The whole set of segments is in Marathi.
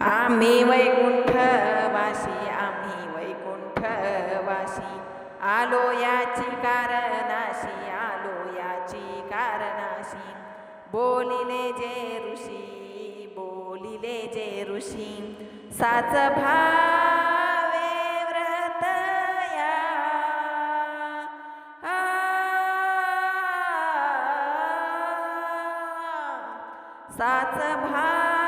आम्ही वैकुंठवासी आम्ही वैकुंठवासी. आलो याची कारणाशी आलो याची कारणाशी बोलिले जे ऋषी बोलिले जे ऋषी. साच भावे व्रतया साच भा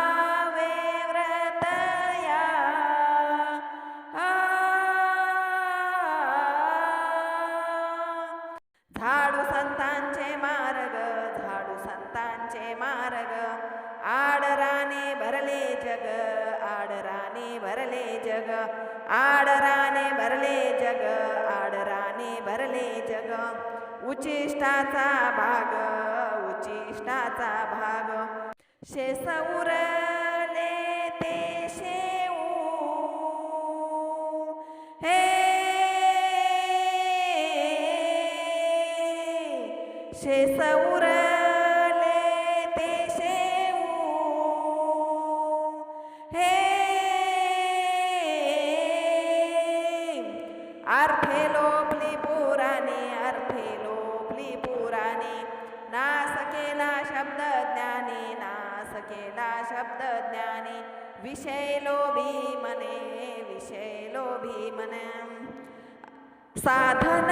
भरले जग आडराने भरले जग आडराने भरले जग. उचिष्टाचा भाग उचिष्टाचा भाग. शेस उरले ते शेऊ. हे शेस उरले अर्थे लोपली पुराणे अर्थे लोपली पुराणे. नास केला शब्द ज्ञाने नास केला शब्द ज्ञाने. विषय लोभी मने विषय लोभी मने. साधन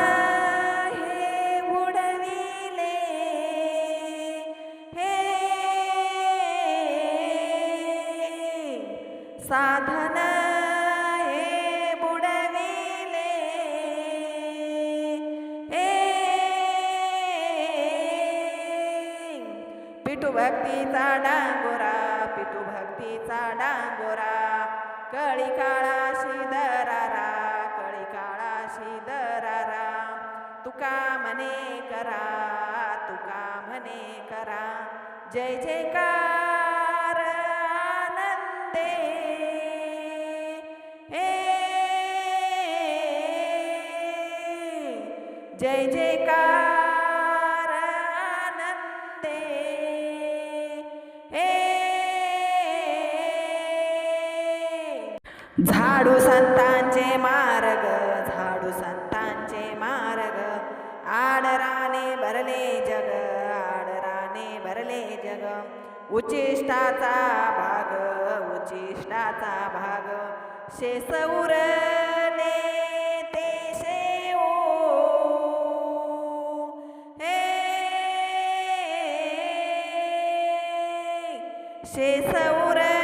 हे उडविले हे साधना भक्तीचा डांगोरा पितू भक्तीचा डांगोरा. कळी काळाशी दरारा कळी काळाशी दरारा तुका म्हणे करा तुका म्हणे करा. जय जयकार आनंदे. हे जय जयकार. झाडू संतांचे मार्ग झाडू संतांचे मार्ग. आडराने भरले जग आडराने भरले जग. उचिष्टाचा भाग उचिष्टाचा भाग. शेष उरले ते शेऊ हे शेष उरले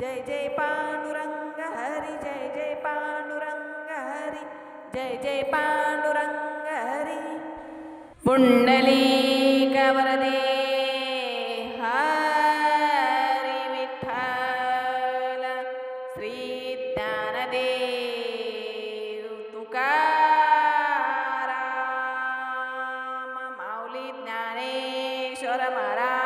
జయ జయ పాండురంగ హరి జయ జయ పాండురంగ హరి జయ జయ పాండురంగ హరి. పుండలీక వరదే హరి విఠల శ్రీ జ్ఞానదేవ్ తుకారామ మౌలి జ్ఞానేశ్వర మహారాజ్